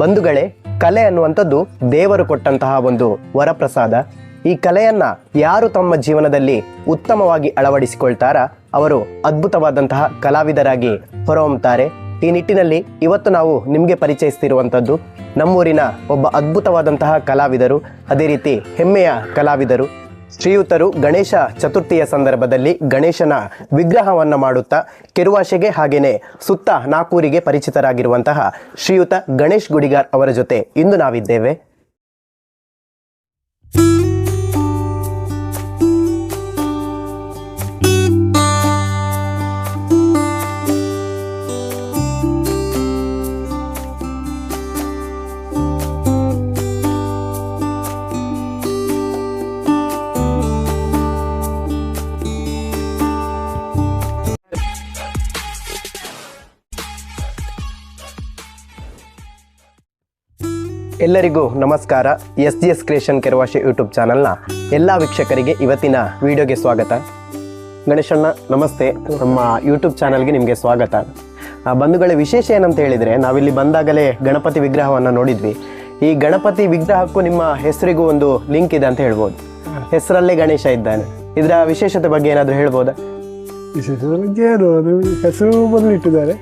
ಬಂಧುಗಳೇ, ಕಲೆ ಅನ್ನುವಂಥದ್ದು ದೇವರು ಕೊಟ್ಟಂತಹ ಒಂದು ವರಪ್ರಸಾದ. ಈ ಕಲೆಯನ್ನ ಯಾರು ತಮ್ಮ ಜೀವನದಲ್ಲಿ ಉತ್ತಮವಾಗಿ ಅಳವಡಿಸಿಕೊಳ್ತಾರ, ಅವರು ಅದ್ಭುತವಾದಂತಹ ಕಲಾವಿದರಾಗಿ ಹೊರಹೊಮ್ಮುತ್ತಾರೆ ಈ ನಿಟ್ಟಿನಲ್ಲಿ ಇವತ್ತು ನಾವು ನಿಮಗೆ ಪರಿಚಯಿಸ್ತಿರುವಂಥದ್ದು ನಮ್ಮೂರಿನ ಒಬ್ಬ ಅದ್ಭುತವಾದಂತಹ ಕಲಾವಿದರು, ಅದೇ ರೀತಿ ಹೆಮ್ಮೆಯ ಕಲಾವಿದರು. ಶ್ರೀಯುತರು ಗಣೇಶ ಚತುರ್ಥಿಯ ಸಂದರ್ಭದಲ್ಲಿ ಗಣೇಶನ ವಿಗ್ರಹವನ್ನು ಮಾಡುತ್ತಾ ಕೆರುವಾಶೆಗೆ ಹಾಗೆಯೇ ಸುತ್ತ ನಾಕೂರಿಗೆ ಪರಿಚಿತರಾಗಿರುವಂತಹ ಶ್ರೀಯುತ ಗಣೇಶ್ ಗುಡಿಗಾರ್ ಅವರ ಜೊತೆ ಇಂದು ನಾವಿದ್ದೇವೆ. ಎಲ್ಲರಿಗೂ ನಮಸ್ಕಾರ. ಎಸ್ ಜಿ ಎಸ್ ಕ್ರಿಯೇಷನ್ ಕೆರವಾಶೆ ಯೂಟ್ಯೂಬ್ ಚಾನಲ್ನ ಎಲ್ಲ ವೀಕ್ಷಕರಿಗೆ ಇವತ್ತಿನ ವಿಡಿಯೋಗೆ ಸ್ವಾಗತ. ಗಣೇಶಣ್ಣ ನಮಸ್ತೆ. ನಮ್ಮ ಯೂಟ್ಯೂಬ್ ಚಾನಲ್ಗೆ ನಿಮಗೆ ಸ್ವಾಗತ. ಆ, ಬಂಧುಗಳ ವಿಶೇಷ ಏನಂತ ಹೇಳಿದರೆ ನಾವಿಲ್ಲಿ ಬಂದಾಗಲೇ ಗಣಪತಿ ವಿಗ್ರಹವನ್ನು ನೋಡಿದ್ವಿ. ಈ ಗಣಪತಿ ವಿಗ್ರಹಕ್ಕೂ ನಿಮ್ಮ ಹೆಸರಿಗೂ ಒಂದು ಲಿಂಕ್ ಇದೆ ಅಂತ ಹೇಳ್ಬೋದು. ಹೆಸರಲ್ಲೇ ಗಣೇಶ ಇದ್ದಾನೆ. ಇದರ ವಿಶೇಷತೆ ಬಗ್ಗೆ ಏನಾದರೂ ಹೇಳ್ಬೋದಾ? ವಿಶೇಷತೆ ಬಗ್ಗೆ ಅದು ಹೆಸರು ಮೊದಲಿಟ್ಟಿದ್ದಾರೆ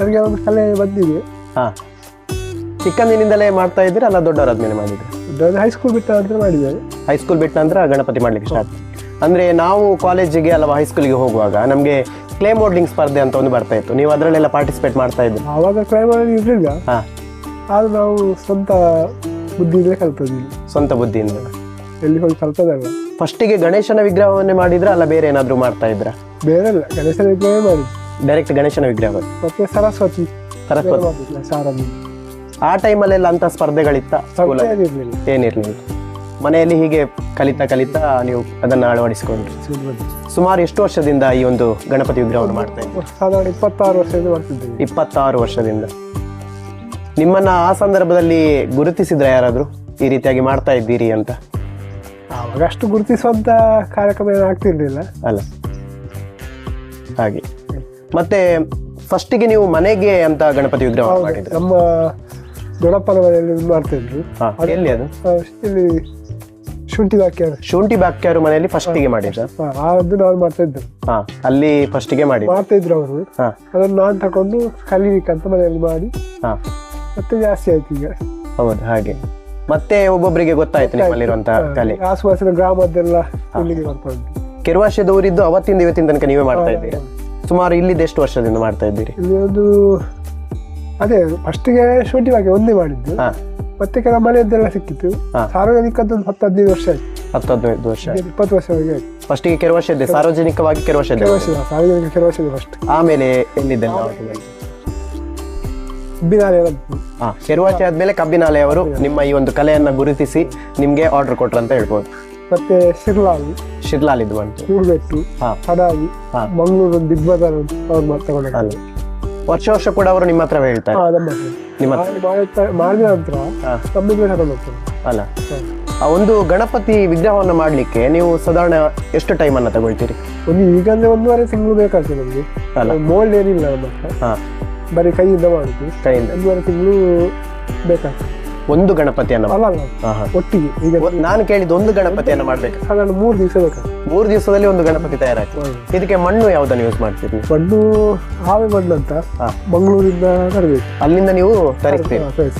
ನನಗೆ ಒಂದು ಕಲೆ ಬಂದಿದೆ. ಹಾಂ. ಚಿಕ್ಕಂದಿನಿಂದಲೇ ಮಾಡ್ತಾ ಇದ್ದೀರಾ ಅಲ್ಲ ದೊಡ್ಡವರಾದ್ಮೇಲೆ ಮಾಡಿದ್ರೆ ಹೈಸ್ಕೂಲ್ ಬಿಟ್ಟ ಅಂತ ಮಾಡಿದ್ದಾರೆ ಹೈಸ್ಕೂಲ್ ಬಿಟ್ಟ ನಂತರ ಗಣಪತಿ ಮಾಡ್ಲಿಕ್ಕೆ ಸ್ಟಾರ್ಟ್ ಅಂದ್ರೆ ನಾವು ಕಾಲೇಜಿಗೆ ಅಥವಾ ಹೈಸ್ಕೂಲಿಗೆ ಹೋಗುವಾಗ ನಮಗೆ ಕ್ಲೇ ಮೋಡ್ಲಿಂಗ್ ಸ್ಪರ್ಧೆ ಅಂತ ಒಂದು ಬರ್ತಾ ಇತ್ತು. ನೀವು ಅದರಲ್ಲೆಲ್ಲ ಪಾರ್ಟಿಸಿಪೇಟ್ ಮಾಡ್ತಾ ಇದ್ರಿ ಆವಾಗ ಕ್ಲೈಮಲ್ಲಿ ಇರಲಿಲ್ಲ. ಹಾ. ಆದ್ರೆ ನಾವು ಸ್ವಂತ ಬುದ್ಧಿಯಿಂದಲೇ ಕಲ್ತಿದ್ವಿ ಸ್ವಂತ ಬುದ್ಧಿಯಿಂದ. ಎಲ್ಲಿ ಹೋಗಿ ಕಲ್ತದಲ್ಲ. ಫಸ್ಟಿಗೆ ಗಣೇಶನ ವಿಗ್ರಹವನ್ನೇ ಮಾಡಿದ್ರ ಅಲ್ಲ ಬೇರೆ ಏನಾದರೂ ಮಾಡ್ತಾ ಇದ್ರ? ಬೇರೆ ಅಲ್ಲ ಗಣೇಶನ ವಿಗ್ರಹ ಮಾಡಿದ್ದು. ಡೈರೆಕ್ಟ್ ಗಣೇಶನ ವಿಗ್ರಹ ಮತ್ತೆ ಸರಸ್ವತಿ. ಸರಸ್ವತಿ. ಆ ಟೈಮಲ್ಲೆಲ್ಲ ಅಂತ ಸ್ಪರ್ಧೆಗಳಿತ್ತ ಏನಿರ್ಲಿಲ್ಲ. ಮನೆಯಲ್ಲಿ ಹೀಗೆ ಕಲಿತಾ ಕಲಿತಾ ನೀವು ಅದನ್ನ ಅಳವಡಿಸಿಕೊಂಡ್ರಿ. ಸುಮಾರು ಎಷ್ಟು ವರ್ಷದಿಂದ ಈ ಒಂದು ಗಣಪತಿ ವಿಗ್ರಹವನ್ನು ಮಾಡ್ತಾ ಇದ್ದೀವಿ ಸಾಧಾರಣ ಇಪ್ಪತ್ತಾರು ವರ್ಷದಿಂದ ಮಾಡ್ತಿದ್ದೇವೆ. ಇಪ್ಪತ್ತಾರು ವರ್ಷದಿಂದ. ನಿಮ್ಮನ್ನ ಆ ಸಂದರ್ಭದಲ್ಲಿ ಗುರುತಿಸಿದ್ರ ಯಾರಾದರೂ? ಈ ರೀತಿಯಾಗಿ ಮಾಡ್ತಾ ಇದ್ದೀರಿ ಅಂತ? ಅವಾಗ ಅಷ್ಟು ಗುರುತಿಸುವಂತ ಕಾರ್ಯಕ್ರಮ ಏನು ಆಗ್ತಿರ್ಲಿಲ್ಲ. ಅಲ್ಲ. ಹಾಗೆ. ಮತ್ತೆ ಫಸ್ಟಿಗೆ ನೀವು ಮನೆಗೆ ಅಂತ ಗಣಪತಿ ವಿಗ್ರಹ ಮಾಡಿದ್ರೆ. ನಮ್ಮ ದೊಡ್ಡಪ್ಪನ ಮನೆಯಲ್ಲಿ ಮಾಡ್ತಿದ್ರು ಹಾ, ಎಲ್ಲಿ ಅದು? ಆ, ಇಲ್ಲಿ ಶುಂಠಿ ಹಾಕ್ಯಾರ ಶುಂಠಿ ಬಾಕ್ಯಾರು ಮನೆಯಲ್ಲಿ ಫಸ್ಟಿಗೆ ಮಾಡಿದ್ರ? ಅದು ನಾವು ಮಾಡ್ತಾ ಇದ್ರು. ಹಾ ಅಲ್ಲಿ ಫಸ್ಟಿಗೆ ಮಾಡಿ ಮಾಡ್ತಾ ಇದ್ರು ಅವರು. ಹಾ. ಅದನ್ನು ನಾನು ತಕೊಂಡು ಅಂತ ಮನೆಯಲ್ಲಿ ಮಾಡಿ. ಹಾ. ಮತ್ತೆ ಜಾಸ್ತಿ ಆಯ್ತು ಈಗ. ಹೌದು ಹಾಗೆ. ಮತ್ತೆ ಒಬ್ಬೊಬ್ಬರಿಗೆ ಗೊತ್ತಾಯ್ತು ನಿಮ್ಮಲ್ಲಿರುವಂತಹ ಕಲೆ. ಆಸುಪಾಸಿನ ಗ್ರಾಮದ್ದೆಲ್ಲ ಇಲ್ಲಿಗೆ ಬರ್ತಾ ಉಂಟು. ಅವತ್ತಿಂದ ಇವತ್ತಿನ ತನಕ ನೀವೇ ಮಾಡ್ತಾ ಇದ್ದೀರಿ? ಸುಮಾರು ಇಲ್ಲಿದ್ದು ಎಷ್ಟು ವರ್ಷದಿಂದ ಮಾಡ್ತಾ ಇದ್ದೀರಿ? ಇಲ್ಲಿ ಒಂದು ಅದೇ ಫಸ್ಟಿಗೆ ಶೂಟಿವಾಗಿ ಒಂದೇ ಮಾಡಿದ್ದು. ಮತ್ತೆ ಕೆಲವು ಮನೆಯದ್ದೆಲ್ಲ ಸಿಕ್ಕಿತ್ತು. ಸಾರ್ವಜನಿಕದ್ದು ಹತ್ತು ಹದಿನೈದು ವರ್ಷ ಆಯ್ತು. ಹತ್ತು ಹದಿನೈದು ವರ್ಷ ಇಪ್ಪತ್ತು ವರ್ಷವರೆಗೆ ಆಯ್ತು. ಫಸ್ಟಿಗೆ ಕೆರುವಾಶದ್ದೆ ಸಾರ್ವಜನಿಕವಾಗಿ ಕೆರುವಾಶದ್ದೆ ಕೆಲವು ವರ್ಷ ಸಾರ್ವಜನಿಕ ಕೆಲವು ವರ್ಷದ ಫಸ್ಟ್ ಆಮೇಲೆ ಎಲ್ಲಿದೆ ಬಿನಾಲೆ ಹಾ ಕೆರುವಾಚೆ ಆದ್ಮೇಲೆ ಕಬ್ಬಿನಾಲೆ ಅವರು ನಿಮ್ಮ ಈ ಒಂದು ಕಲೆಯನ್ನ ಗುರುತಿಸಿ ನಿಮ್ಗೆ ಆರ್ಡರ್ ಕೊಟ್ರು ಅಂತ ಹೇಳ್ಬೋದು. ಮತ್ತೆ ಶಿರ್ಲಾಲ್. ಶಿರ್ಲಾಲ್ ಇದು ಬಂತು. ಕೂಡುಬೆಟ್ಟು ಹಾ. ಹಡಾವಿ ಹಾ. ಮಂಗಳೂರು ದಿಗ್ಬಜಾರ್ ಅವ್ರು ತಗೊಂಡು ಅಲ್ಲ ವರ್ಷ ವರ್ಷ ಕೂಡ ಅವರು ನಿಮ್ಮ ಹತ್ರ ಹೇಳ್ತಾರೆ. ನಮ್ಮ ಹತ್ರ. ನಿಮ್ಮ ಹತ್ರ. ಮಾಡಿ- ಮಾಡಿ- ಮಾಡಿದ ನಂತರ ಹಾ. ನಮ್ಮಿಗೆ ತಗೊಂಡು ಹೋಗ್ತಾರೆ ಅಲ್ಲ. ಆ ಒಂದು ಗಣಪತಿ ವಿಗ್ರಹವನ್ನು ಮಾಡ್ಲಿಕ್ಕೆ ನೀವು ಸಾಧಾರಣ ಎಷ್ಟು ಟೈಮ್ ಅನ್ನ ತಗೊಳ್ತೀರಿ? ಒಂದು ಈಗ ಅಂದ್ರೆ ಒಂದೂವರೆ ತಿಂಗಳು ಬೇಕಾಗ್ತದೆ ನಮ್ಗೆ. ಅಲ್ಲ. ಮೋಲ್ಡ್ ಏನಿಲ್ಲ ನಮ್ಮ ಹತ್ರ. ಹಾ. ಬರೀ ಕೈಯಿಂದ ಮಾಡುದು. ಕೈಯಿಂದ. ಒಂದೂವರೆ ತಿಂಗಳು ಬೇಕಾಗ್ತದೆ. ಒಂದು ಗಣಪತಿಯನ್ನು ಅಲ್ಲ ಒಟ್ಟಿಗೆ. ಈಗ ನಾನು ಕೇಳಿದ ಒಂದು ಗಣಪತಿಯನ್ನು ಮಾಡ್ಬೇಕು. ಹಾಗಾದ್ರೆ ಮೂರು ದಿವಸ ಬೇಕು ಮೂರು ದಿವಸದಲ್ಲಿ ಒಂದು ಗಣಪತಿ ತಯಾರಾಗ್ತದೆ ಇದಕ್ಕೆ ಮಣ್ಣು ಯಾವ್ದನ್ನು ಯೂಸ್ ಮಾಡ್ತೀರಿ ಮಣ್ಣು ಹಾವೆ ಮಣ್ಣು ಅಂತ. ಮಂಗಳೂರಿಂದ ತರಬೇಕು. ಅಲ್ಲಿಂದ ನೀವು ತರಿಸ್ತೀರಿ.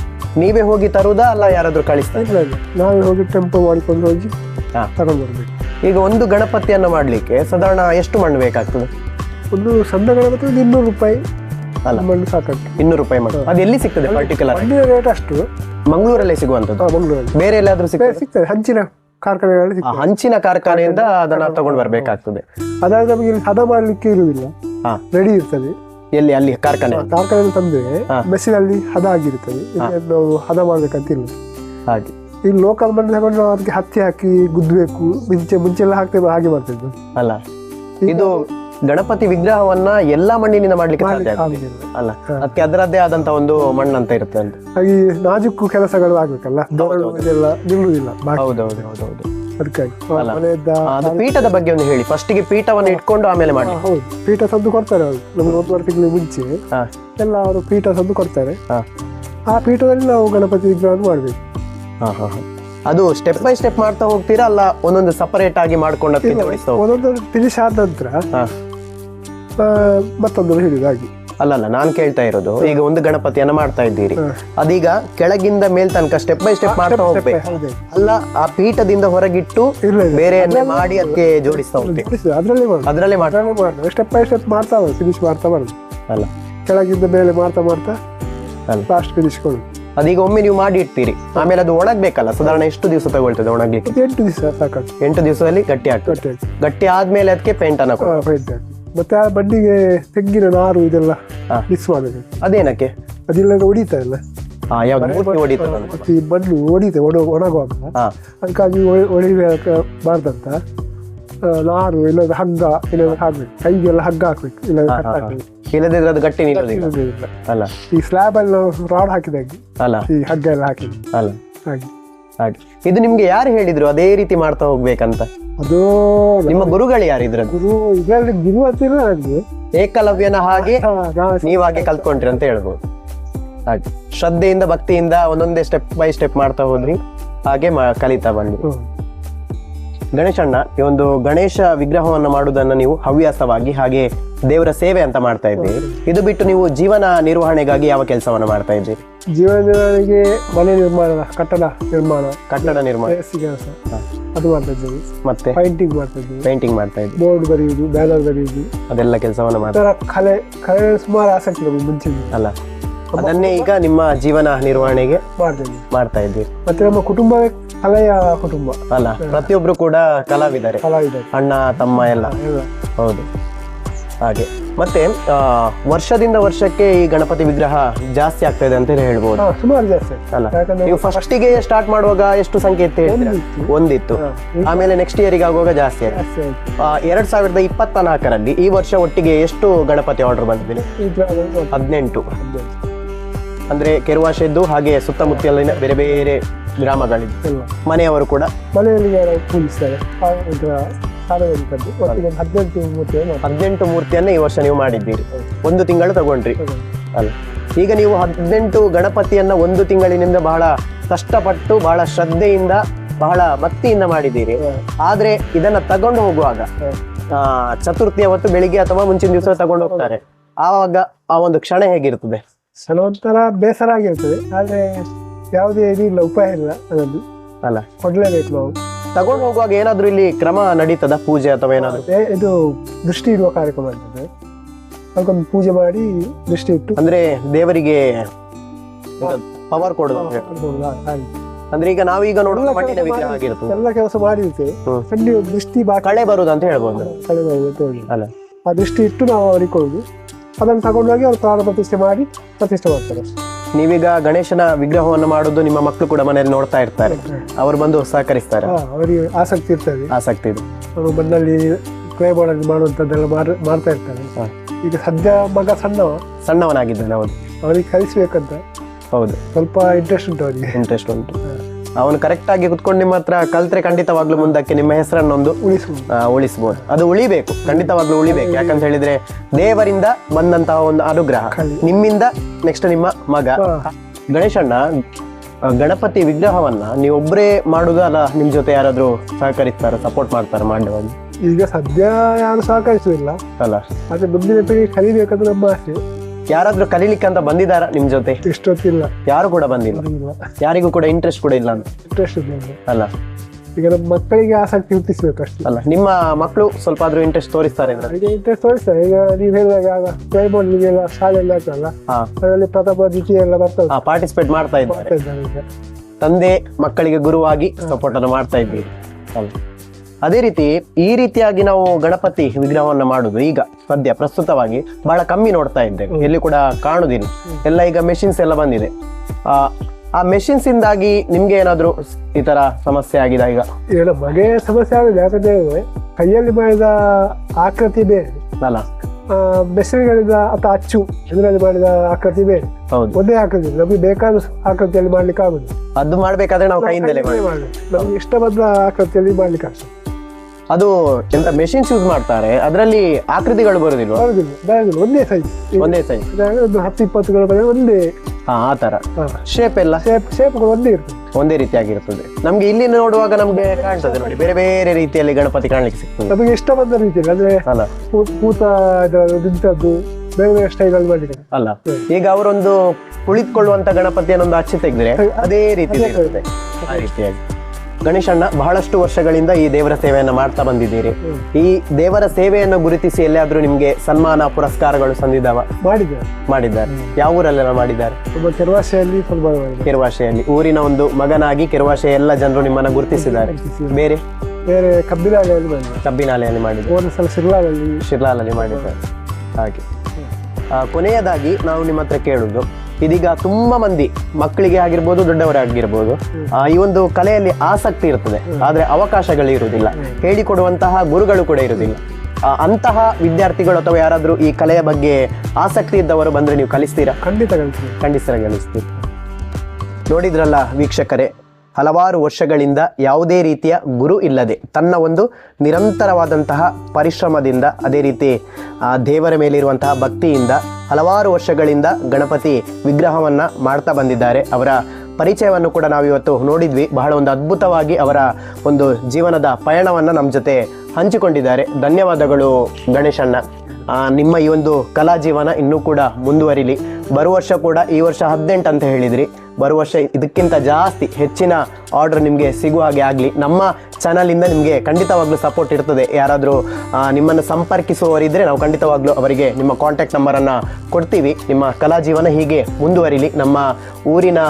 ನೀವೇ ಹೋಗಿ ತರುವುದಾ ಅಲ್ಲ ಯಾರಾದ್ರೂ ಕಳಿಸ್ತಾರೆ? ನಾವೇ ಹೋಗಿ ಟೆಂಪೋ ಮಾಡಿಕೊಂಡು ಹೋಗಿ ತಗೊಂಡು ಬರ್ಬೇಕು ಈಗ ಒಂದು ಗಣಪತಿಯನ್ನು ಮಾಡಲಿಕ್ಕೆ ಸಾಧಾರಣ ಎಷ್ಟು ಮಣ್ಣು ಬೇಕಾಗ್ತದೆ? ಒಂದು ಸಣ್ಣ ಗಣಪತಿ ಇನ್ನೂರು ರೂಪಾಯಿ. ಅಲ್ಲ. ಮಣ್ಣು ಸಾಕಾಗ್ತದೆ. ಇನ್ನೂರು ರೂಪಾಯಿ ಮಣ್ಣು. ಅದು ಎಲ್ಲಿ ಸಿಗ್ತದೆ ಪರ್ಟಿಕ್ಯುಲರ್ ರೇಟ್ ಅಷ್ಟು. ಮಂಗಳೂರಲ್ಲೇ ಸಿಗುವಂತದ್ದು ಮಂಗಳೂರಲ್ಲಿ. ಬೇರೆ ಎಲ್ಲಾದ್ರೂ ಸಿಗ್ತದೆ? ಸಿಗ್ತದೆ. ಹಂಚಿನ ಕಾರ್ಖಾನೆಗಳಲ್ಲಿ ಆ ಸಿಗ್ತದೆ. ಹಂಚಿನ ಕಾರ್ಖಾನೆಯಿಂದ ಅದನ್ನ ತಗೊಂಡು ಬರಬೇಕಾಗ್ತದೆ. ಅದಾದ್ರೆ ನಮಗೆ ಇಲ್ಲಿ ಹದ ಮಾಡಲಿಕ್ಕೆ ಇರುವುದಿಲ್ಲ. ಹಾ. ರೆಡಿ ಇರ್ತದೆ. ಎಲ್ಲಿ ಅಲ್ಲಿ ಕಾರ್ಖಾನೆ? ಕಾರ್ಖಾನೆ ತಂದ್ರೆ ಹಾ. ಮೆಸ್ಸಿನಲ್ಲಿ ಹದ ಆಗಿರ್ತದೆ. ಇಲ್ಲಿ ನಾವು ಹದ ಮಾಡ್ಬೇಕಂತ ಇಲ್ಲ. ಹಾಗೆ. ಈ ಲೋಕಲ್ ಮಣ್ಣು ತಗೊಂಡು ನಾವು ಅದಕ್ಕೆ ಹತ್ತಿ ಹಾಕಿ ಗುದ್ದಬೇಕು ಮುಂಚೆ ಮುಂಚೆ ಎಲ್ಲ ಹಾಕ್ತೇವೆ ಹಾಗೆ ಮಾಡ್ತಿದ್ದು ಅಲ್ಲ. ಇದು ಗಣಪತಿ ವಿಗ್ರಹವನ್ನ ಎಲ್ಲಾ ಮಣ್ಣಿನಿಂದ ಮಾಡ್ಲಿಕ್ಕೆ ಸಾಧ್ಯ ಆಗುತ್ತೆ. ಅಲ್ಲ ಅದಕ್ಕೆ ಅದರದ್ದೇ ಆದಂತ ಒಂದು ಮಣ್ಣು ಅಂತ ಇರುತ್ತೆ ಅಂತ. ಈ ನಾಜುಕ್ಕು ಕೆಲಸಗಳು ಆಗ್ಬೇಕಲ್ಲ? ಎಲ್ಲ ನಿಲ್ಲುವುದಿಲ್ಲ ಬಾಕಿ. ಹೌದೌದು ಹೌದೌದು ಅದಕ್ಕಾಗಿ. ಮನೆಯದ್ದ ಅದು ಪೀಠದ ಬಗ್ಗೆ ಒಂದು ಹೇಳಿ. ಫಸ್ಟಿಗೆ ಪೀಠವನ್ನು ಇಟ್ಕೊಂಡು ಆಮೇಲೆ ಮಾಡಿ ಹೌದು. ಪೀಠ ಸದ್ದು ಕೊಡ್ತಾರೆ ಅವರು. ನಮ್ಗೆ ಒಂದು ತಿಂಗಳು ಮುಂಚೆ ಹಾ. ಎಲ್ಲ ಅವರು ಪೀಠ ಸದ್ದು ಕೊಡ್ತಾರೆ. ಹಾ. ಆ ಪೀಠದಲ್ಲಿ ನಾವು ಗಣಪತಿ ವಿಗ್ರಹ ಮಾಡ್ಬೇಕು. ಹಾ ಹಾ ಹಾ. ಅದು ಸ್ಟೆಪ್ ಬೈ ಸ್ಟೆಪ್ ಮಾಡ್ತಾ ಹೋಗ್ತೀರಾ? ಅಲ್ಲ ಒಂದೊಂದು ಸಪರೇಟ್ ಆಗಿ ಮಾಡ್ಕೊಂಡು ಅದಕ್ಕೆ ಜೋಡಿಸ್ತಾ ಹೋಗ್ತೀರಾ? ಒಂದೊಂದು ಫಿನಿಶ್ ಆದ ನಂತರ ಹಾ. ಆ, ಹೇಳಿದಾಗಿ. ಅಲ್ಲಲ್ಲ ನಾನು ಕೇಳ್ತಾ ಇರೋದು ಈಗ ಒಂದು ಗಣಪತಿಯನ್ನ ಮಾಡ್ತಾ ಇದ್ದೀರಿ. ಅದೀಗ ಕೆಳಗಿಂದ ಮೇಲ್ ತನಕ ಸ್ಟೆಪ್ ಬೈ ಸ್ಟೆಪ್ ಮಾಡ್ತಾ ಹೋಗ್ಬೇಕು. ಅಲ್ಲ ಆ ಪೀಠದಿಂದ ಹೊರಗಿಟ್ಟು ಇಲ್ಲ ಮಾಡಿ ಅದಕ್ಕೆ ಜೋಡಿಸ್ತಾ ಹೋಗ್ತೀವಿ. ಅದರಲ್ಲೇ ಮಾಡೋದು ಅದ್ರಲ್ಲೇ ಮಾಡ ಅದರಲ್ಲೇ ಮಾಡೋದು ಸ್ಟೆಪ್ ಬೈ ಸ್ಟೆಪ್ ಮಾಡ್ತಾ ಫಿನಿಶ್ ಮಾಡ್ತಾ ಬರೋದು. ಅಲ್ಲ. ಕೆಳಗಿಂದ ಮೇಲೆ ಮಾಡ್ತಾ ಮಾಡ್ತಾ ಅಲ್ಲ. ಲಾಸ್ಟ್ ಫಿನಿಶ್ ಕೊಡು. ಅದೀಗ ಒಮ್ಮೆ ನೀವು ಮಾಡಿ ಇಡ್ತೀರಿ ಆಮೇಲೆ ಅದು ಒಣಗ್ಬೇಕಲ್ಲ ಸಾಧಾರಣ ಎಷ್ಟು ದಿವಸ ತಗೊಳ್ತದೆ ಒಣಗ್ಲಿಕ್ಕೆ? ಎಂಟು ದಿವಸ ಸಾಕು ಎಂಟು ದಿವಸದಲ್ಲಿ ಗಟ್ಟಿ ಆಗ್ತದೆ. ಗಟ್ಟಿ ಆದ್ಮೇಲೆ ಅದಕ್ಕೆ ಪೇಂಟ್ ಅನ್ನ ಕೊಡು. ಮತ್ತೆ ಆ ಬಡ್ಡಿಗೆ ತೆಂಗಿನ ನಾರು ಇದೆಲ್ಲ ಮಿಸ್ ಮಿಕ್ಸ್ ಮಾಡಬೇಕು ಅದೇನಕ್ಕೆ? ಅದಿಲ್ಲ ಹೊಡಿತಾ ಇಲ್ಲ. ಹಾ ಯಾವ್ದು? ಮೂರ್ತಿ ಹೊಡಿತದ ಮತ್ತೆ ಈ ಮಣ್ಣು ಹೊಡಿತೆ ಒಣ ಒಣಗುವಾಗ. ಹಾ. ಅದಕ್ಕಾಗಿ ಹೊಳಿಬೇಕಬಾರ್ದಂತ ನಾರು ಇಲ್ಲದ ಹಗ್ಗ ಇಲ್ಲದ ಹಾಕ್ಬೇಕು. ಕೈಗೆಲ್ಲ ಹಗ್ಗ ಹಾಕ್ಬೇಕು ಹಾ. ಇಲ್ಲದಿದ್ರೆ ಅದು ಗಟ್ಟಿ ಅಲ್ಲ. ಈ ಸ್ಲ್ಯಾಬ್ ಅಲ್ಲಿ ರಾಡ್ ಹಾಕಿದಾಗೆ. ಅಲ್ಲ. ಈ ಹಗ್ಗ ಎಲ್ಲ ಹಾಕಿದ್ವಿ ಅಲ್ಲ. ಹಾಗೆ. ಹಾಗೆ ಇದು ನಿಮ್ಗೆ ಯಾರು ಹೇಳಿದ್ರು ಅದೇ ರೀತಿ ಮಾಡ್ತಾ ಹೋಗ್ಬೇಕಂತ? ಅದು ನಿಮ್ಮ ಗುರುಗಳು ಯಾರು ಇದ್ರದ್ದು ಗುರು ಇದರಲ್ಲಿ ಗುರು ಹತ್ತಿರ ನನಗೆ ಏಕಲವ್ಯನ ಹಾಗೆ ನೀವು ಹಾಗೆ ಕಲ್ತ್ಕೊಂಡ್ರಿ ಅಂತ ಹೇಳ್ಬೋದು. ಹಾಗೆ. ಶ್ರದ್ಧೆಯಿಂದ ಭಕ್ತಿಯಿಂದ ಒಂದೊಂದೇ ಸ್ಟೆಪ್ ಬೈ ಸ್ಟೆಪ್ ಮಾಡ್ತಾ ಹೋದ್ರಿ. ಹಾಗೆ ಮಾ- ಕಲಿತಾ ಬಂದ್ರಿ. ಗಣೇಶಣ್ಣ ಈ ಒಂದು ಗಣೇಶ ವಿಗ್ರಹವನ್ನು ಮಾಡುವುದನ್ನು ನೀವು ಹವ್ಯಾಸವಾಗಿ ಹಾಗೆ ದೇವರ ಸೇವೆ ಅಂತ ಮಾಡ್ತಾ ಇದ್ದೀವಿ ಇದು ಬಿಟ್ಟು ನೀವು ಜೀವನ ನಿರ್ವಹಣೆಗಾಗಿ ಯಾವ ಕೆಲಸವನ್ನು ಮಾಡ್ತಾ ಇದ್ದೀವಿ ಜೀವನ ನಿರ್ವಹಣೆಗೆ ಮನೆ ನಿರ್ಮಾಣ ಕಟ್ಟಡ ನಿರ್ಮಾಣ. ಕಟ್ಟಡ ನಿರ್ಮಾಣ. ಕೆಲಸ. ಅದು ಮಾಡ್ತಾ ಇದ್ದೀವಿ. ಮತ್ತೆ? ಪೈಂಟಿಂಗ್ ಮಾಡ್ತಾ ಇದ್ದೀವಿ. ಪೇಂಟಿಂಗ್ ಮಾಡ್ತಾ ಬೋರ್ಡ್ ಬರೆಯುವುದು ಬ್ಯಾನರ್ ಬರೆಯುವುದು. ಅದೆಲ್ಲ ಕೆಲಸವನ್ನು ಮಾಡ್ತಾರೆ ಕಲೆ ಕಲೆ ಸುಮಾರು ಆಸಕ್ತಿ ನಮಗೆ ಮುಂಚೆ ಅಲ್ಲ. ಅದನ್ನೇ ಈಗ ನಿಮ್ಮ ಜೀವನ ನಿರ್ವಹಣೆಗೆ ಮಾಡ್ತಾ ಇದ್ದೀವಿ. ಮಾಡ್ತಾ ಮತ್ತೆ ನಮ್ಮ ಕುಟುಂಬ ಕಲೆಯ ಕುಟುಂಬ. ಅಲ್ಲ ಪ್ರತಿಯೊಬ್ರು ಕೂಡ ಕಲಾವಿದರೆ. ಕಲಾವಿದರು. ಅಣ್ಣ ತಮ್ಮ ಎಲ್ಲ. ಹೌದು. ಹಾಗೆ. ಮತ್ತೆ ಆ, ವರ್ಷದಿಂದ ವರ್ಷಕ್ಕೆ ಈ ಗಣಪತಿ ವಿಗ್ರಹ ಜಾಸ್ತಿ ಆಗ್ತಾ ಇದೆ ಅಂತ ಹೇಳ್ಬೋದು. ಹಾ, ಸುಮಾರು ಜಾಸ್ತಿ ಆಯ್ತು. ಅಲ್ಲ ಯಾಕಂದ್ರೆ ನೀವು ಫಸ್ಟಿಗೆ ಸ್ಟಾರ್ಟ್ ಮಾಡುವಾಗ ಎಷ್ಟು ಸಂಖ್ಯೆ ಇತ್ತು ಹೇಳ್ತೀರಾ? ಒಂದಿತ್ತು. ಒಂದಿತ್ತು. ಹಾ. ಆಮೇಲೆ ನೆಕ್ಸ್ಟ್ ಇಯರ್ಗೆ ಆಗುವಾಗ ಜಾಸ್ತಿ ಆಯ್ತು. ಜಾಸ್ತಿ ಆಯ್ತು. ಆ, ಎರಡ್ ಸಾವಿರದ ಇಪ್ಪತ್ತ ನಾಲ್ಕರಲ್ಲಿ ಈ ವರ್ಷ ಒಟ್ಟಿಗೆ ಎಷ್ಟು ಗಣಪತಿ ಆರ್ಡರ್ ಬಂದಿದೆ? ಈ ತರ ಒಂದು ಹದಿನೆಂಟು. ಹದಿನೈದು. ಅಂದ್ರೆ ಕೆರುವಾಶೆದ್ದು ಹಾಗೆ ಸುತ್ತಮುತ್ತಲಿನ ಬೇರೆ ಬೇರೆ ಗ್ರಾಮಗಳಿದ್ದು. ಎಲ್ಲ ಮನೆಯವರು ಕೂಡ. ಮನೆಯಲ್ಲಿ ಯಾರು ಕೂಡಿಸ್ತಾರೆ ಆ ಇದರ ಸಾರ್ವಜನಿಕದ್ದು. ಒಟ್ಟಿಗೆ ಒಂದು ಹದಿನೆಂಟು ಮೂರ್ತಿಯನ್ನು ಏನು ಹದಿನೆಂಟು ಮೂರ್ತಿಯನ್ನ ಈ ವರ್ಷ ನೀವು ಮಾಡಿದ್ದೀರಿ. ಒಂದು ತಿಂಗಳು ತಗೊಂಡ್ರಿ. ಅಲ್ಲ. ಈಗ ನೀವು ಹದಿನೆಂಟು ಗಣಪತಿಯನ್ನ ಒಂದು ತಿಂಗಳಿನಿಂದ ಬಹಳ ಕಷ್ಟಪಟ್ಟು ಬಹಳ ಶ್ರದ್ಧೆಯಿಂದ ಬಹಳ ಭಕ್ತಿಯಿಂದ ಮಾಡಿದ್ದೀರಿ. ಆದ್ರೆ ಇದನ್ನ ತಗೊಂಡು ಹೋಗುವಾಗ ಆ, ಚತುರ್ಥಿಯ ಹೊತ್ತು ಬೆಳಿಗ್ಗೆ ಅಥವಾ ಮುಂಚಿನ ದಿವಸ ತಗೊಂಡು ಹೋಗ್ತಾರೆ. ಆವಾಗ ಆ ಒಂದು ಕ್ಷಣ ಹೇಗಿರ್ತದೆ? ಒಂಥರ ಬೇಸರ ಆಗಿರ್ತದೆ. ಆದ್ರೆ ಯಾವುದೇ ಇದಿಲ್ಲ ಉಪಾಯ ಇಲ್ಲ ಅದನ್ನು ಅಲ್ಲ. ಕೊಡ್ಲೇಬೇಕು ನಾವು. ತಗೊಂಡು ಹೋಗುವಾಗ ಏನಾದ್ರೂ ಇಲ್ಲಿ ಕ್ರಮ ನಡೀತದ ಪೂಜೆ ಅಥವಾ ಏನಾದ್ರು ಇದು ದೃಷ್ಟಿ ಇಡುವ ಕಾರ್ಯಕ್ರಮ ಇರ್ತದೆ ಅದಕ್ಕೊಂದು ಪೂಜೆ ಮಾಡಿ ದೃಷ್ಟಿ ಇಟ್ಟು ಅಂದ್ರೆ ದೇವರಿಗೆ ಪವರ್ ಕೊಡೋದು ಅಂತ ಹೇಳಿ. ಮಾಡ್ಕೊಳ್ಳೋದು. ಹಾಗೆ. ಅಂದ್ರೆ ಈಗ ನಾವೀಗ ನೋಡುವ ಮಣ್ಣಿನ ವಿಗ್ರಹ ಆಗಿರ್ತದೆ ಎಲ್ಲ ಕೆಲಸ ಮಾಡಿರ್ತೇವೆ ಹ್ಮ್. ಅಲ್ಲಿ ಒಂದು ದೃಷ್ಟಿ ಬಾಕಿ ಕಳೆ ಬರುದು ಅಂತ ಹೇಳ್ಬೋದು ಕಳೆ ಹೋಗುತ್ತೆ ಹೇಳಿ. ಅಲ್ಲ ಆ ದೃಷ್ಟಿ ಇಟ್ಟು ನಾವು ಅವರಿಗೆ ಕೊಡುದು ಅದನ್ನು ತಗೊಂಡೋಗಿ ಅವ್ರು ಪ್ರಾಣ ಪ್ರತಿಷ್ಠೆ ಮಾಡಿ ಪ್ರತಿಷ್ಠೆ ಮಾಡ್ತಾರೆ ನೀವೀಗ ಗಣೇಶನ ವಿಗ್ರಹವನ್ನು ಮಾಡೋದು ನಿಮ್ಮ ಮಕ್ಕಳು ಕೂಡ ಮನೆಯಲ್ಲಿ ನೋಡ್ತಾ ಇರ್ತಾರೆ. ಅವರು ಬಂದು ಸಹಕರಿಸ್ತಾರೆ. ಅವರಿಗೆ ಆಸಕ್ತಿ ಇರ್ತದೆ. ಆಸಕ್ತಿ ಇದೆ. ಅವರು ಬಂದಲ್ಲಿ ಕ್ಲೇ ಬೋರ್ಡಲ್ಲಿ ಮಾಡುವಂಥದ್ದೆಲ್ಲ ಮಾಡ್- ಮಾಡ್ತಾ ಇರ್ತಾರೆ. ಈಗ ಸದ್ಯ ಮಗ ಸಣ್ಣವ. ಸಣ್ಣವನಾಗಿದ್ದಾನೆ ಹೌದು. ಅವರಿಗೆ ಕಲಿಸ್ಬೇಕಂತ. ಹೌದು. ಸ್ವಲ್ಪ ಇಂಟ್ರೆಸ್ಟ್ ಉಂಟು ಅವನಿಗೆ. ಇಂಟ್ರೆಸ್ಟ್ ಉಂಟು. ಅವನು ಕರೆಕ್ಟ್ ಆಗಿ ಕುತ್ಕೊಂಡು ನಿಮ್ಮ ಹತ್ರ ಕಲ್ತ್ರೆ ಖಂಡಿತವಾಗ್ಲೂ ಮುಂದಕ್ಕೆ ನಿಮ್ಮ ಹೆಸರನ್ನೊಂದು ಆ, ಉಳಿಸ್ಬೋದು. ಅದು ಉಳಿಬೇಕು ಖಂಡಿತವಾಗ್ಲೂ ಉಳಿಬೇಕು. ಯಾಕಂತ ಹೇಳಿದ್ರೆ ದೇವರಿಂದ ಬಂದಂತಹ ಒಂದು ಅನುಗ್ರಹ ನಿಮ್ಮಿಂದ ನೆಕ್ಸ್ಟ್ ನಿಮ್ಮ ಮಗ. ಗಣೇಶಣ್ಣ ಆ, ಗಣಪತಿ ವಿಗ್ರಹವನ್ನ ನೀವೊಬ್ಬರೇ ಮಾಡುದು ಅಲ್ಲ ನಿಮ್ ಜೊತೆ ಯಾರಾದ್ರೂ ಸಹಕರಿಸ್ತಾರ ಸಪೋರ್ಟ್ ಮಾಡ್ತಾರ ಮಾಡುವಾಗ ಈಗ ಸದ್ಯ ಯಾರು ಸಹಕರಿಸುವುದಿಲ್ಲ ಅಲ್ಲ. ಮತ್ತೆ ಮುಂದಿನ ಪೀಳಿಗೆ ಕಲಿಬೇಕಂತ ನಮ್ಮ ಆಸೆ. ಯಾರಾದ್ರೂ ಕಲೀಲಿಕ್ಕೆ ಅಂತ ಬಂದಿದಾರ ನಿಮ್ ಜೊತೆ? ಇಷ್ಟೊತ್ತಿಲ್ಲ. ಯಾರು ಕೂಡ ಬಂದಿಲ್ಲ. ಯಾರಿಗೂ ಕೂಡ ಇಂಟ್ರೆಸ್ಟ್ ಕೂಡ ಇಲ್ಲ ಅಂತ. ಇಂಟ್ರೆಸ್ಟ್ ಅಲ್ಲ. ಈಗ ನಮ್ಮ ಮಕ್ಕಳಿಗೆ ಆಸಕ್ತಿ ಹುಟ್ಟಿಸ್ಬೇಕು ಅಷ್ಟೇ. ಅಲ್ಲ ನಿಮ್ಮ ಮಕ್ಕಳು ಸ್ವಲ್ಪ ಆದ್ರೂ ಇಂಟ್ರೆಸ್ಟ್ ತೋರಿಸ್ತಾರೆ ಈಗ ಇಂಟ್ರೆಸ್ಟ್ ತೋರಿಸ್ತಾರೆ. ಈಗ ನೀವು ಹೇಳಿದಾಗ ಆಗ ಪ್ರೈಮೋಡ್ಲಿಗೆಲ್ಲ ಶಾಲೆಯಲ್ಲಿ ಆಗ್ತಲ್ಲ ಅದರಲ್ಲಿ ಪ್ರಥಮ ದ್ವಿತೀಯ ಎಲ್ಲ ಬರ್ತದೆ ಪಾರ್ಟಿಸಿಪೇಟ್ ಮಾಡ್ತಾ ಇದ್ದಾರೆ. ಇದ್ದಾರೆ ತಂದೆ ಮಕ್ಕಳಿಗೆ ಗುರುವಾಗಿ ಸಪೋರ್ಟ್ ಅನ್ನು ಮಾಡ್ತಾ ಇದ್ದೀವಿ ಅಲ್ಲ. ಅದೇ ರೀತಿ ಈ ರೀತಿಯಾಗಿ ನಾವು ಗಣಪತಿ ವಿಗ್ರಹವನ್ನ ಮಾಡುದು ಈಗ ಸದ್ಯ ಪ್ರಸ್ತುತವಾಗಿ ಬಹಳ ಕಮ್ಮಿ ನೋಡ್ತಾ ಇದ್ದೇವೆ ಎಲ್ಲಿ ಕೂಡ ಕಾಣುದಿಲ್ಲ. ಎಲ್ಲ ಈಗ ಮೆಷಿನ್ಸ್ ಎಲ್ಲ ಬಂದಿದೆ. ಆ, ಆ ಮೆಷಿನ್ಸ್ ಇಂದಾಗಿ ನಿಮ್ಗೆ ಏನಾದ್ರು ಈ ತರ ಸಮಸ್ಯೆ ಆಗಿದೆ ಈಗ? ಈಗ ಬಗೆಯ ಸಮಸ್ಯೆ ಆಗಿದೆ ಯಾಕಂತ ಹೇಳಿದ್ರೆ ಕೈಯಲ್ಲಿ ಮಾಡಿದ ಆಕೃತಿ ಬೇರೆ. ಅಲ್ಲ. ಮೆಷಿನ್ಗಳಿಂದ ಅಥವಾ ಅಚ್ಚು ಇದರಲ್ಲಿ ಮಾಡಿದ ಆಕೃತಿ ಬೇರೆ. ಹೌದು. ಒಂದೇ ಆಕೃತಿ. ನಮಗೆ ಬೇಕಾದ ಆಕೃತಿಯಲ್ಲಿ ಮಾಡ್ಲಿಕ್ಕೆ ಆಗುದು ಅದು ಮಾಡ್ಬೇಕಾದ್ರೆ ನಾವು ಕೈಯಿಂದಲೇ. ನಮ್ಗೆ ಇಷ್ಟ ಬಂದ ಆಕೃತಿಯಲ್ಲಿ ಮಾಡ್ಲಿಕ್ಕೆ ಆಗ್ತದೆ ಅದು ಎಂತ ಮೆಷಿನ್ಸ್ ಯೂಸ್ ಮಾಡ್ತಾರೆ ಅದರಲ್ಲಿ ಆಕೃತಿಗಳು ಬರುದಿಲ್ವಾ? ಬರೋದಿಲ್ಲ. ಬರೋದಿಲ್ಲ ಒಂದೇ ಸೈಜ್ ಒಂದೇ ಸೈಜ್ ಒಂದು ಹತ್ತು ಇಪ್ಪತ್ತು ಬಂದ್ರೆ ಒಂದೇ. ಹಾ ಆ ತರ. ಶೇಪ್ ಎಲ್ಲ? ಶೇಪ್ ಶೇಪ್ ಒಂದೇ ಇರ್ತದೆ. ಒಂದೇ ರೀತಿಯಾಗಿರ್ತದೆ. ನಮ್ಗೆ ಇಲ್ಲಿ ನೋಡುವಾಗ ನಮ್ಗೆ ಕಾಣ್ತದೆ ನೋಡಿ ಬೇರೆ ಬೇರೆ ರೀತಿಯಲ್ಲಿ ಗಣಪತಿ ಕಾಣ್ಲಿಕ್ಕೆ ಸಿಗ್ತದೆ. ನಮಗೆ ಇಷ್ಟ ಬಂದ ರೀತಿಯಲ್ಲಿ ಅಂದ್ರೆ ಅಲ್ಲ. ಕೂತ ಪೂತ ಬೇರೆ ಬೇರೆ ಸ್ಟೈಲಲ್ಲಿ ಮಾಡಿದ್ದಾರೆ. ಅಲ್ಲ. ಈಗ ಅವರೊಂದು ಕುಳಿತುಕೊಳ್ಳುವಂತ ಗಣಪತಿಯನ್ನು ಒಂದು ಅಚ್ಚಿ ತೆಗೆದ್ರೆ ಅದೇ ರೀತಿ ಇರ್ತದೆ. ಆ ರೀತಿಯಾಗಿ. ಗಣೇಶಣ್ಣ ಬಹಳಷ್ಟು ವರ್ಷಗಳಿಂದ ಈ ದೇವರ ಸೇವೆಯನ್ನು ಮಾಡ್ತಾ ಬಂದಿದ್ದೀರಿ. ಈ ದೇವರ ಸೇವೆಯನ್ನು ಗುರುತಿಸಿ ಎಲ್ಲಿಯಾದ್ರೂ ನಿಮ್ಗೆ ಸನ್ಮಾನ ಪುರಸ್ಕಾರಗಳು ಸಂದಿದ್ದಾವ? ಮಾಡಿದ್ದಾರೆ. ಮಾಡಿದ್ದಾರೆ. ಯಾವ ಊರಲ್ಲೆಲ್ಲ ಮಾಡಿದ್ದಾರೆ? ಒಬ್ಬ ಕೆರವಾಸೆಯಲ್ಲಿ ಸ್ವಲ್ಪ ಕೆರವಾಶೆಯಲ್ಲಿ. ಊರಿನ ಒಂದು ಮಗನಾಗಿ ಕೆರವಾಶೆ ಎಲ್ಲ ಜನರು ನಿಮ್ಮನ್ನ ಗುರುತಿಸಿದ್ದಾರೆ. ಬೇರೆ? ಬೇರೆ ಕಬ್ಬಿನಾಲೆಯಲ್ಲಿ ಕಬ್ಬಿನಾಲೆಯಲ್ಲಿ ಮಾಡಿದ್ದಾರೆ. ಸಲ ಶಿರ್ಲಾಲಲ್ಲಿ ಮಾಡಿದ್ದಾರೆ. ಹಾಗೆ. ಆ, ಕೊನೆಯದಾಗಿ ನಾವು ನಿಮ್ಮ ಹತ್ರ ಕೇಳುದು ಇದೀಗ ತುಂಬಾ ಮಂದಿ ಮಕ್ಕಳಿಗೆ ಆಗಿರ್ಬೋದು ದೊಡ್ಡವರೇ ಆಗಿರ್ಬೋದು ಈ ಒಂದು ಕಲೆಯಲ್ಲಿ ಆಸಕ್ತಿ ಇರ್ತದೆ. ಆದ್ರೆ ಅವಕಾಶಗಳು ಇರುವುದಿಲ್ಲ. ಹೇಳಿಕೊಡುವಂತಹ ಗುರುಗಳು ಕೂಡ ಇರುವುದಿಲ್ಲ. ಅಂತಹ ವಿದ್ಯಾರ್ಥಿಗಳು ಅಥವಾ ಯಾರಾದರೂ ಈ ಕಲೆಯ ಬಗ್ಗೆ ಆಸಕ್ತಿ ಇದ್ದವರು ಬಂದ್ರೆ ನೀವು ಕಲಿಸ್ತೀರಾ? ಖಂಡಿತ ಖಂಡಿತ ಕಲಿಸ್ತೀರಿ? ನೋಡಿದ್ರಲ್ಲ ವೀಕ್ಷಕರೇ ಹಲವಾರು ವರ್ಷಗಳಿಂದ ಯಾವುದೇ ರೀತಿಯ ಗುರು ಇಲ್ಲದೆ ತನ್ನ ಒಂದು ನಿರಂತರವಾದಂತಹ ಪರಿಶ್ರಮದಿಂದ ಅದೇ ರೀತಿ ಆ ದೇವರ ಮೇಲಿರುವಂತಹ ಭಕ್ತಿಯಿಂದ ಹಲವಾರು ವರ್ಷಗಳಿಂದ ಗಣಪತಿ ವಿಗ್ರಹವನ್ನ ಮಾಡ್ತಾ ಬಂದಿದ್ದಾರೆ. ಅವರ ಪರಿಚಯವನ್ನು ಕೂಡ ನಾವಿವತ್ತು ನೋಡಿದ್ವಿ. ಬಹಳ ಒಂದು ಅದ್ಭುತವಾಗಿ ಅವರ ಒಂದು ಜೀವನದ ಪಯಣವನ್ನು ನಮ್ಮ ಜೊತೆ ಹಂಚಿಕೊಂಡಿದ್ದಾರೆ. ಧನ್ಯವಾದಗಳು ಗಣೇಶಣ್ಣ ನಿಮ್ಮ ಈ ಒಂದು ಕಲಾ ಜೀವನ ಇನ್ನೂ ಕೂಡ ಮುಂದುವರಿಲಿ. ಬರುವ ವರ್ಷ ಕೂಡ ಈ ವರ್ಷ ಹದಿನೆಂಟು ಅಂತ ಹೇಳಿದ್ರಿ. ಬರುವ ವರ್ಷ ಇದಕ್ಕಿಂತ ಜಾಸ್ತಿ ಹೆಚ್ಚಿನ ಆರ್ಡರ್ ನಿಮಗೆ ಸಿಗುವ ಹಾಗೆ ಆಗಲಿ, ನಮ್ಮ ಚಾನಲಿಂದ ನಿಮಗೆ ಖಂಡಿತವಾಗ್ಲೂ ಸಪೋರ್ಟ್ ಇರ್ತದೆ. ಯಾರಾದರೂ ನಿಮ್ಮನ್ನು ಸಂಪರ್ಕಿಸುವವರಿದ್ದರೆ ನಾವು ಖಂಡಿತವಾಗ್ಲೂ ಅವರಿಗೆ ನಿಮ್ಮ ಕಾಂಟ್ಯಾಕ್ಟ್ ನಂಬರನ್ನು ಕೊಡ್ತೀವಿ. ನಿಮ್ಮ ಕಲಾ ಜೀವನ ಹೀಗೆ ಮುಂದುವರಿಲಿ. ನಮ್ಮ ಊರಿನ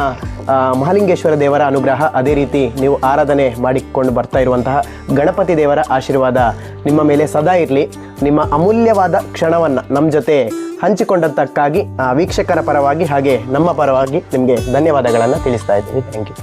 ಮಹಾಲಿಂಗೇಶ್ವರ ದೇವರ ಅನುಗ್ರಹ ಅದೇ ರೀತಿ ನೀವು ಆರಾಧನೆ ಮಾಡಿಕೊಂಡು ಬರ್ತಾ ಇರುವಂತಹ ಗಣಪತಿ ದೇವರ ಆಶೀರ್ವಾದ ನಿಮ್ಮ ಮೇಲೆ ಸದಾ ಇರಲಿ. ನಿಮ್ಮ ಅಮೂಲ್ಯವಾದ ಕ್ಷಣವನ್ನು ನಮ್ಮ ಜೊತೆ ಹಂಚಿಕೊಂಡಂತಕ್ಕಾಗಿ ವೀಕ್ಷಕರ ಪರವಾಗಿ ಹಾಗೆ ನಮ್ಮ ಪರವಾಗಿ ನಿಮಗೆ ಧನ್ಯವಾದಗಳನ್ನು ತಿಳಿಸ್ತಾ ಇದ್ದೀನಿ. Thank you